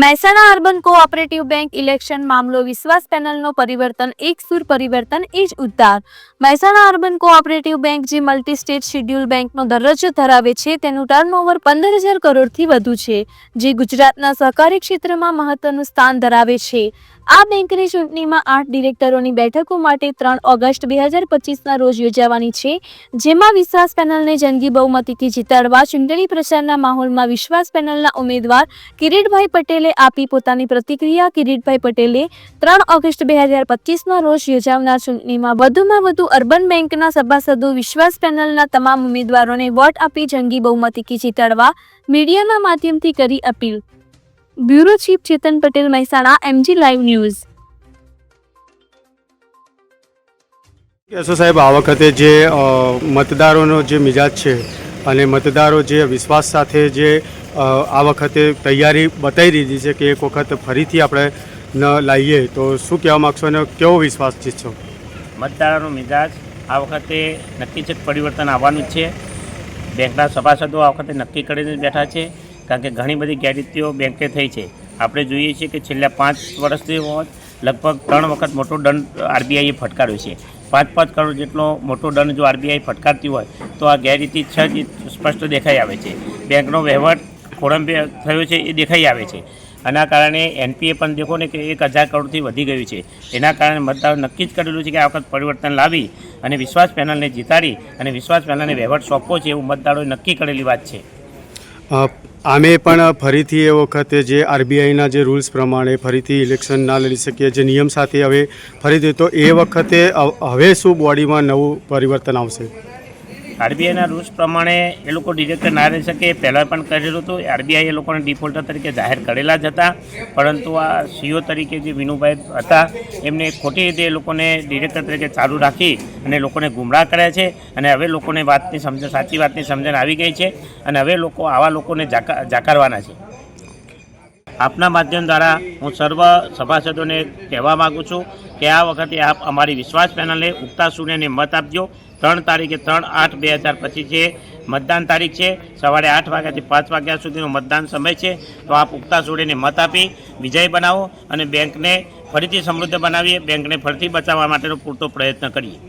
Mehsana urban cooperative bank election મામલો વિશ્વાસ પેનલનો પરિવર્તન, એક સુર પરિવર્તન, એ જ ઉદ્ધાર. મહેસાણા અર્બન કોઓપરેટિવ બેંક જે મલ્ટી સ્ટેટ શિડ્યુલ બેંકનો દરજ્જો ધરાવે છે, તેનું ટર્નઓવર પંદર હજાર કરોડથી વધુ છે, જે ગુજરાતના સહકારી ક્ષેત્રમાં મહત્વનું સ્થાન ધરાવે છે. આ બેંકની ચૂંટણીમાં આઠ ડિરેક્ટરોની બેઠકો માટે ત્રણ ઓગસ્ટ બે હજાર પચીસના રોજ યોજાવાની છે, જેમાં વિશ્વાસ પેનલને જંગી બહુમતીથી જીતાડવા, ચૂંટણી પ્રચારના માહોલમાં વિશ્વાસ પેનલના ઉમેદવાર કિરીટભાઈ પટેલે આપી પોતાની પ્રતિક્રિયા કિરીટભાઈ પટેલે ત્રણ ઓગસ્ટ બે હજાર પચીસના રોજ યોજાનાર ચૂંટણીમાં વધુમાં વધુ અર્બન બેંકના સભાસદો, વિશ્વાસ પેનલના તમામ ઉમેદવારોને વોટ આપી જંગી બહુમતીથી જીતાડવા મીડિયાના માધ્યમથી કરી appeal. Bureau chief Chetan Patel, Mehsana, MG live news. સાહેબ, આ વખતે જે મતદારોનો જે મિજાજ છે અને મતદારો જે વિશ્વાસ સાથે જે આ વખતે તૈયારી બતાવી દીધી છે કે એક વખત ફરીથી આપણે ન લાવીએ તો શું કહેવા માગશો અને કેવો વિશ્વાસ જીતશો? મતદારોનો મિજાજ આ વખતે નક્કી છે પરિવર્તન આવવાનું છે. બેંકના સભાસદો આ વખતે નક્કી કરીને બેઠા છે, કારણ કે ઘણી બધી ગેરરીતિઓ બેંકે થઈ છે. આપણે જોઈએ છીએ કે છેલ્લા પાંચ વર્ષથી લગભગ ત્રણ વખત મોટો દંડ આરબીઆઈએ ફટકાર્યો છે. પાંચ પાંચ કરોડ જેટલો મોટો દંડ જો આરબીઆઈ ફટકારતી હોય, તો આ ગેરરીતિ છે જ સ્પષ્ટ દેખાઈ આવે છે. બેંકનો વહેવટ ખોળંબે થયો છે એ દેખાઈ આવે છે. આના કારણે એનપીએ પણ દેખો ને કે એક હજાર કરોડથી વધી ગયું છે. એના કારણે મતદારો નક્કી જ કરેલું છે કે આ વખત પરિવર્તન લાવી અને વિશ્વાસ પેનલને જીતાડી અને વિશ્વાસ પેનલને વહેવટ સોંપવો છે એવું મતદારોએ નક્કી કરેલી વાત છે. અ, આમે પણ ફરીથી એ વખતે જે આરબીઆઈના જે રૂલ્સ પ્રમાણે ફરીથી ઇલેક્શન ના લડી શકીએ જે નિયમ સાથે હવે ફરીથી તો એ વખતે હવે શું બોડીમાં નવું પરિવર્તન આવશે? આરબીઆઈના રૂલ્સ પ્રમાણે એ લોકો ડિરેક્ટર ના રહી શકે. પહેલાં પણ કરેલું હતું. આરબીઆઈ એ લોકોને ડિફોલ્ટર તરીકે જાહેર કરેલા જ હતા. પરંતુ આ સીઓ તરીકે જે વિનુભાઈ હતા, એમને ખોટી રીતે એ લોકોને ડિરેક્ટર તરીકે ચાલુ રાખી અને લોકોને ગુમરાહ કર્યા છે. અને હવે લોકોને વાતની સમજણ, સાચી વાતની સમજણ આવી ગઈ છે. અને હવે લોકો આવા લોકોને જાકા, જાકારવાના છે. આપના માધ્યમ દ્વારા હું સર્વ સભાસદોને કહેવા માગું છું કે આ વખતે આપ અમારી વિશ્વાસ પેનલને ઉગતા સૂર્યને મત આપજો. ત્રણ તારીખે ત્રણ આઠ બે હજાર પચીસે મતદાન તારીખ છે, સવારે આઠ વાગ્યાથી પાંચ વાગ્યા સુધીનો મતદાન સમય છે, તો આપ ઉગતા સૂર્યને મત આપી વિજય બનાવો અને બેંકને ફરીથી સમૃદ્ધ બનાવીએ, બેંકને ફરીથી બચાવવા માટેનો પૂરતો પ્રયત્ન કરીએ.